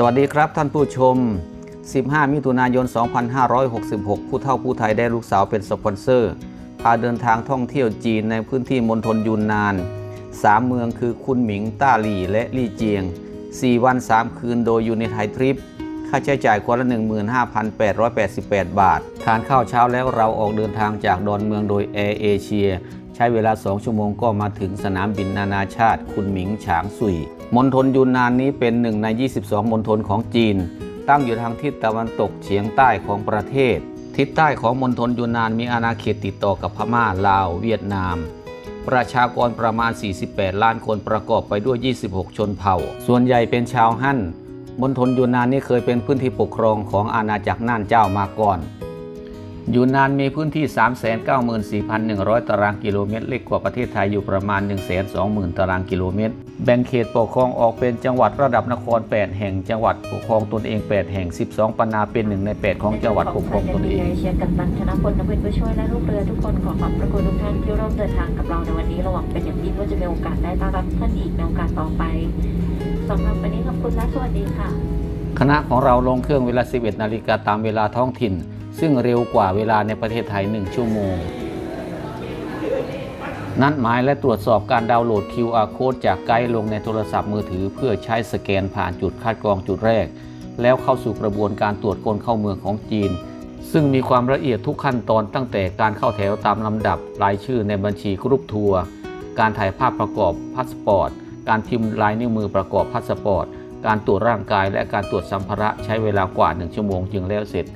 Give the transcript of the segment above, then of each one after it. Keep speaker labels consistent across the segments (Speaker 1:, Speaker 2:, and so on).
Speaker 1: สวัสดีครับท่านผู้ชม 15 มิถุนายน 2566 ผู้เฒ่าผู้ไทยได้ลูกสาวเป็นสปอนเซอร์ พาเดินทางท่องเที่ยวจีนในพื้นที่มณฑลยูนนาน 3 เมืองคือคุนหมิง ต้าหลี่และลี่เจียง 4 วัน 3 คืนโดยยูนิไทยทริป ค่าใช้จ่ายคนละ 15,888 บาท ทานข้าวเช้าแล้วเราออกเดินทางจากดอนเมืองโดยแอร์เอเชีย ใช้เวลา 2 ชั่วโมงก็มาถึงสนามบินนานาชาติ คุนหมิงฉางซุยมณฑลยูนนานนี้เป็นหนึ่งใน 22มณฑลของจีน ตั้งอยู่ทางทิศตะวันตกเฉียงใต้ของประเทศ ทิศใต้ของมณฑลยูนนานมีอาณาเขตติดต่อกับพม่าลาว เวียดนาม ประชากรประมาณ 48 ล้านคนประกอบไปด้วย 26 ชนเผ่า ส่วนใหญ่เป็นชาวฮั่นมณฑลยูนนานนี้เคยเป็นพื้นที่ปกครองของอาณาจักรน่านเจ้ามาก่อน อยูนนานมีพื้นที่ 394,100 ตารางกิโลเมตร เล็กกว่าประเทศไทยอยู่ประมาณ 120,000 ตารางกิโลเมตร แบ่งเขตปกครองออกเป็นจังหวัดระดับนคร 8 แห่ง จังหวัดปกครองตนเอง 8 แห่ง 12ปนนาเป็นหนึ่งใน 8 ของจังหวัดปกครองตนเอง
Speaker 2: เชียร์กับตันธนพลนภินผู้ช่วยและลูกเรือทุกคนขอขอบพระคุณทุกท่านที่ร่วมเดินทางกับเราในวันนี้เราหวังเป็นอย่างยิ่งว่าจะมีโอกาสได้ต้อนรับท่านอีกในโอกาสต่อไปสำหรับวันนี้ขอบคุณและสวัสดีค่ะ
Speaker 1: คณะของเราลงเครื่องเวลา 11 นาฬิกาตามเวลาท้องถิ่น ซึ่งเร็วกว่าเวลาในประเทศไทย 1 ชั่วโมง นัดหมายและตรวจสอบการดาวน์โหลด QR code จากไกด์ลงในโทรศัพท์มือถือ เพื่อใช้สแกนผ่านจุดคัดกรองจุดแรก แล้วเข้าสู่กระบวนการตรวจคนเข้าเมืองของจีน ซึ่งมีความละเอียดทุกขั้นตอนตั้งแต่การเข้าแถวตามลำดับรายชื่อในบัญชีกรุ๊ปทัวร์การถ่ายภาพประกอบพาสปอร์ต การพิมพ์ลายนิ้วมือประกอบพาสปอร์ต การตรวจร่างกายและการตรวจสัมภาระใช้เวลากว่า 1 ชั่วโมงจึงแล้วเสร็จ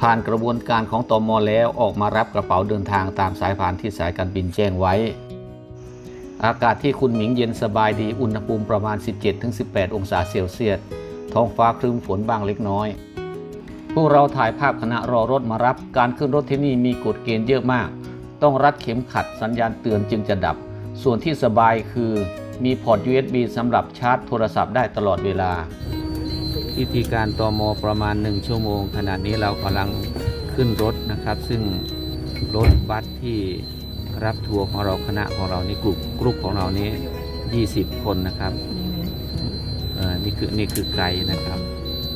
Speaker 1: ผ่านกระบวนการของตอมอแล้วออกมารับกระเป๋าเดินทางตามสายผ่านที่สายการบินแจ้งไว้ อากาศที่คุณหมิงเย็นสบายดีอุณหภูมิประมาณ 17-18 องศาเซลเซียส ท้องฟ้าครึ้มฝนบ้างเล็กน้อย พวกเราถ่ายภาพขณะรอรถมารับ การขึ้นรถที่นี่มีกฎเกณฑ์เยอะมาก ต้องรัดเข็มขัดสัญญาณเตือนจึงจะดับ ส่วนที่สบายคือมีพอร์ต USB สำหรับชาร์จโทรศัพท์ได้ตลอดเวลา พิธีการตอมอประมาณ 1 ชั่วโมง ขณะนี้เรากำลังขึ้นรถนะครับ ซึ่งรถบัสที่รับทัวร์ของเราคณะของเรานี่กลุ่มกลุ่มของเรานี้ 20 คนนะครับเออนี่คือนี่คือไกด์นะครับ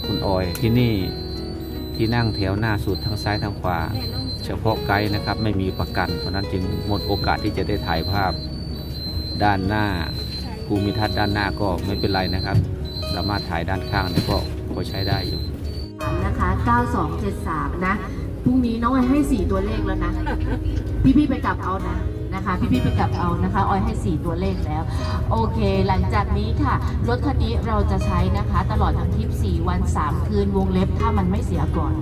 Speaker 1: คุณออยที่นี่ที่นั่งแถวหน้าสุดทั้งซ้ายทั้งขวา เฉพาะไกด์นะครับไม่มีประกัน เพราะนั้นจึงหมดโอกาสที่จะได้ถ่ายภาพด้านหน้าภูมิทัศน์ด้านหน้าก็ไม่เป็นไรนะครับ สามารถถ่ายด้านข้างเนี่ยก็พอใช้ได้อยู่
Speaker 3: นะคะ 9273 นะ พรุ่งนี้น้องออยให้ 4 ตัวเลขแล้วนะ พี่ๆไปกลับเอานะนะคะ พี่ๆไปกลับเอานะคะ ออยให้ 4 ตัวเลขแล้ว โอเค หลังจากนี้ค่ะ รถคันนี้เราจะใช้นะคะ ตลอดทั้งทริป 4 วัน 3 คืน วงเล็บ ถ้ามันไม่เสียก่อน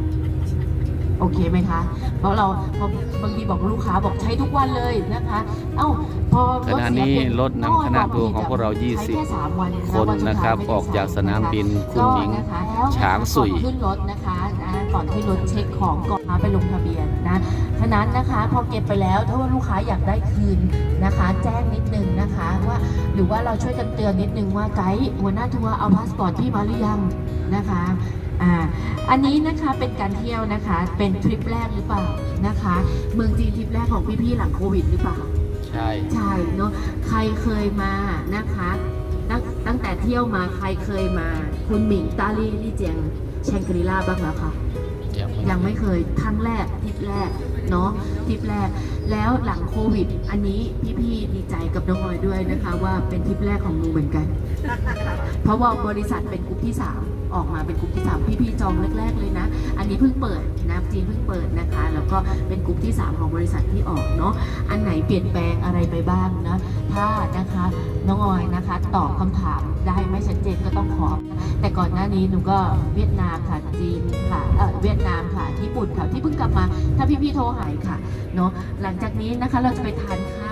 Speaker 3: โอเคไหมคะ เพราะเราเพราะบางทีบอกลูกค้าบอกใช้ทุกวันเลยนะคะ เอ้าพอ
Speaker 1: ขณะนี้รถนำคณะทัวร์ของพวกเรา
Speaker 3: ใช้แค่สามวัน
Speaker 1: 20 คนนะครับ ออกจากสนามบินคุณหมิงฉางสุย
Speaker 3: ก่อนขึ้นรถนะคะนะก่อนขึ้นรถเช็คของก่อนไปลงทะเบียนนะฉะนั้นนะคะพอเก็บไปแล้วถ้าว่าลูกค้าอยากได้คืนนะคะ แจ้งนิดนึงนะคะว่าหรือว่าเราช่วยกันเตือนนิดนึงว่าไกด์หัวหน้าทัวร์เอาพาสปอร์ตพี่มาหรือยังนะคะ อ่าอันนี้นะคะเป็นการเที่ยวนะคะ เป็นทริปแรกหรือเปล่านะคะ เมืองจีนทริปแรกของพี่ๆหลังโควิดหรือเปล่า
Speaker 1: ใช่
Speaker 3: ใช่เนาะใครเคยมานะคะตั้งตั้งแต่เที่ยวมาใครเคยมา คุณหมิงตาลี่ลี่เจียงแชงกรีลาบ้างแล้วคะยังไม่เคยครั้งแรกทริปแรกเนาะทริปแรก แล้วหลังโควิด อันนี้พี่ๆดีใจกับน้องออยด้วยนะคะ ว่าเป็นทริปแรกของหนูเหมือนกัน เพราะว่าบริษัทเป็นกลุ่มที่3 ออกมาเป็นกลุ่มที่3พี่ๆจองแรก ๆ เลยนะ อันนี้เพิ่งเปิดนะจีนเพิ่งเปิดนะคะ แล้วก็เป็นกลุ่มที่ 3 ของบริษัทที่ออกเนาะอันไหนเปลี่ยนแปลงอะไรไปบ้างนะถ้านะคะน้องออยนะคะ ตอบคำถามได้ไม่ชัดเจนก็ต้องขอ แต่ก่อนหน้านี้หนูก็เวียดนามค่ะจีนค่ะเออเวียดนามค่ะญี่ปุ่นค่ะที่เพิ่งกลับมา ถ้าพี่ๆโทรหายค่ะเนาะหลังจากนี้นะคะเราจะไปทานข้าว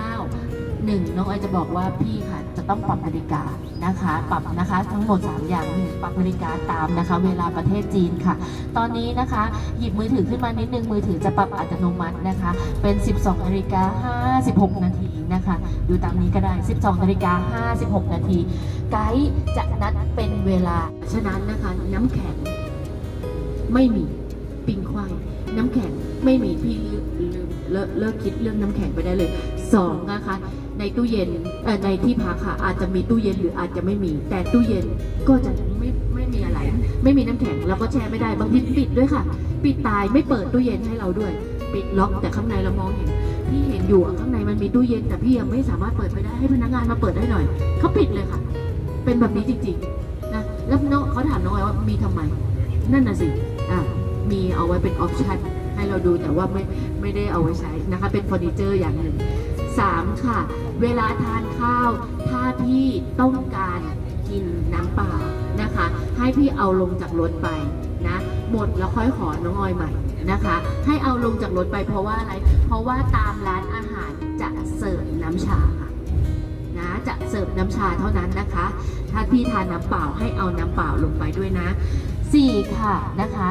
Speaker 3: หนึ่งน้องออจะบอกว่าพี่ค่ะจะต้องปรับนาฬิกานะคะ ปรับนะคะ ทั้งหมด 3 อย่างหนึ่งปรับนาฬิกาตามนะคะ เวลาประเทศจีนค่ะ ตอนนี้นะคะ หยิบมือถือขึ้นมานิดนึงมือถือจะปรับอัตโนมัตินะคะ เป็น 12นาฬิกา56 นาทีนะคะ ดูตามนี้ก็ได้ 12นาฬิกา56 นาทีไกด์จะนัดเป็นเวลาฉะนั้นนะคะ น้ำแข็งไม่มีปิงควายน้ำแข็งไม่มีพี่ลืมเลิกเลิกคิดเรื่องน้ำแข็งไปได้เลยสองนะคะ ในตู้เย็นเอ่อในที่พักค่ะอาจจะมีตู้เย็นหรืออาจจะไม่มี แต่ตู้เย็นก็จะไม่ไม่มีอะไร ไม่มีน้ำแข็งเราก็แช่ไม่ได้บางทีปิดด้วยค่ะ ปิดตายไม่เปิดตู้เย็นให้เราด้วย ปิดล็อกแต่ข้างในเรามองเห็นพี่เห็นอยู่ข้างในมันมีตู้เย็น แต่พี่ยังไม่สามารถเปิดไปได้ให้พนักงานมาเปิดได้หน่อยเขาปิดเลยค่ะ เป็นแบบนี้จริงๆนะแล้วน้องเขาถามน้องไอ้ว่ามีทำไม นั่นน่ะสิอะมีเอาไว้เป็นออปชั่นให้เราดูแต่ว่าไม่ไม่ได้เอาไว้ใช้นะคะเป็นเฟอร์นิเจอร์อย่างหนึ่ง สามค่ะ เวลาทานข้าว ถ้าพี่ต้องการกินน้ำเปล่านะคะ ให้พี่เอาลงจากรถไปนะหมดแล้วค่อยขอน้องออยใหม่นะคะ ให้เอาลงจากรถไปเพราะว่าอะไร เพราะว่าตามร้านอาหารจะเสิร์ฟน้ำชาค่ะนะจะเสิร์ฟน้ำชาเท่านั้นนะคะ ถ้าพี่ทานน้ำเปล่าให้เอาน้ำเปล่าลงไปด้วยนะ 4 ค่ะนะคะ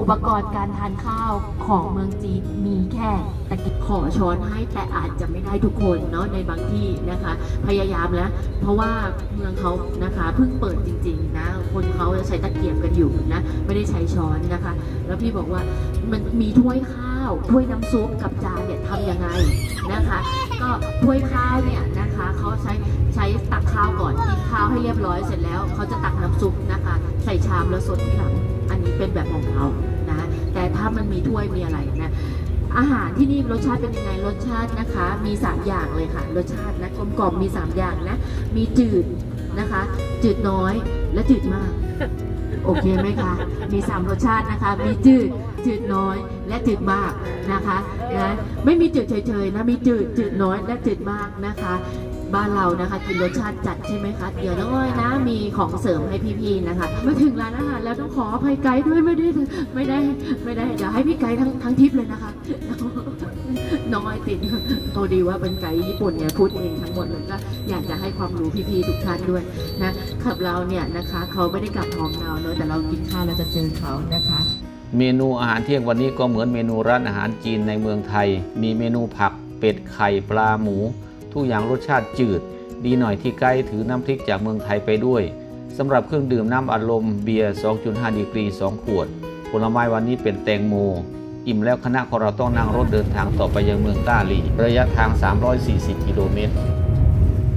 Speaker 3: อุปกรณ์การทานข้าวของเมืองจีนมีแค่ตะกิบขอช้อนให้แต่อาจจะไม่ได้ทุกคนเนาะในบางที่นะคะ พยายามแล้ว เพราะว่าเมืองเขานะคะเพิ่งเปิดจริง ๆ นะ คนเขาจะใช้ตะเกียบกันอยู่นะ ไม่ได้ใช้ช้อนนะคะ แล้วพี่บอกว่ามันมีถ้วยข้าวถ้วยน้ำซุปกับจานเนี่ยทำยังไงนะคะ ก็ถ้วยข้าวเนี่ยนะคะเขาใช้ใช้ตักข้าวก่อนกินข้าวให้เรียบร้อยเสร็จแล้วเขาจะตักน้ำซุปนะคะ ใส่ชามแล้วสดทีหลัง นนี้เป็นแบบของเขานะแต่ถ้ามันมีถ้วยมีอะไรนะอาหารที่นี่รสชาติเป็นยังไงรสชาตินะคะ มี 3 อย่างเลยค่ะ รสชาตินะกลมกล่อมมี 3 อย่างนะ มีจืดนะคะ จืดน้อยและจืดมาก โอเคไหมคะ มี 3 รสชาตินะคะ มีจืดจืดน้อย และจืดมากนะคะนะไม่มีจืดเฉยๆนะมีจืดจืดน้อยและจืดมากนะคะ บ้านเรานะคะกินรสชาติจัดใช่ไหมคะ เดี๋ยวน้องอ้อยนะมีของเสริมให้พี่ๆนะคะมาถึงร้านอาหารแล้วต้องขออภัยไกด์ด้วยไม่ได้ไม่ได้ไม่ได้เดี๋ยวให้พี่ไกด์ทั้งทั้งทิปเลยนะคะ น้องอ้อยติดพอดีว่าเป็นไกด์ญี่ปุ่นเนี่ยพูดเองทั้งหมดเลยก็อยากจะให้ความรู้พี่ๆทุกท่านด้วยนะขับเราเนี่ยนะคะเขาไม่ได้กลับท้องเราเนอะแต่เรากินข้าวเราจะเจอเขานะคะ
Speaker 1: เมนูอาหารเที่ยงวันนี้ก็เหมือนเมนูร้านอาหารจีนในเมืองไทย มีเมนูผัก เป็ดไข่ปลาหมู ทุกอย่างรสชาติจืด ดีหน่อยที่ไกด์ถือน้ำพริกจากเมืองไทยไปด้วยสำหรับเครื่องดื่มน้ำอัดลมเบียร์ 2.5 ดีกรี 2 ขวด ผลไม้วันนี้เป็นแตงโม อิ่มแล้วคณะของเราต้องนั่งรถเดินทางต่อไปยังเมืองต้าลี ระยะทาง 340 กิโลเมตร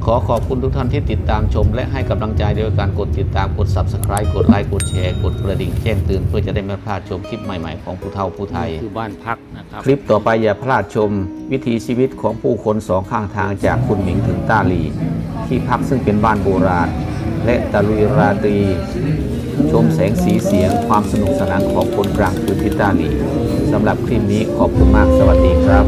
Speaker 1: ขอขอบคุณทุกท่านที่ติดตามชม และให้กำลังใจโดยการกดติดตามกด Subscribe กดไลค์กดแชร์กดกระดิ่งแจ้งเตือนเพื่อจะได้ไม่พลาดชมคลิปใหม่ๆของผู้เฒ่าผู้ไทย
Speaker 4: คือบ้านพักนะครับ
Speaker 1: คลิปต่อไปอย่าพลาดชม วิถีชีวิตของผู้คนสองข้างทางจากคุณหมิงถึงต้าหลี ที่พักซึ่งเป็นบ้านโบราณ และตะลุยราตรี ชมแสงสีเสียง ความสนุกสนานของคนกลางคืนที่ต้าหลีสำหรับคลิปนี้ขอบคุณมากสวัสดีครับ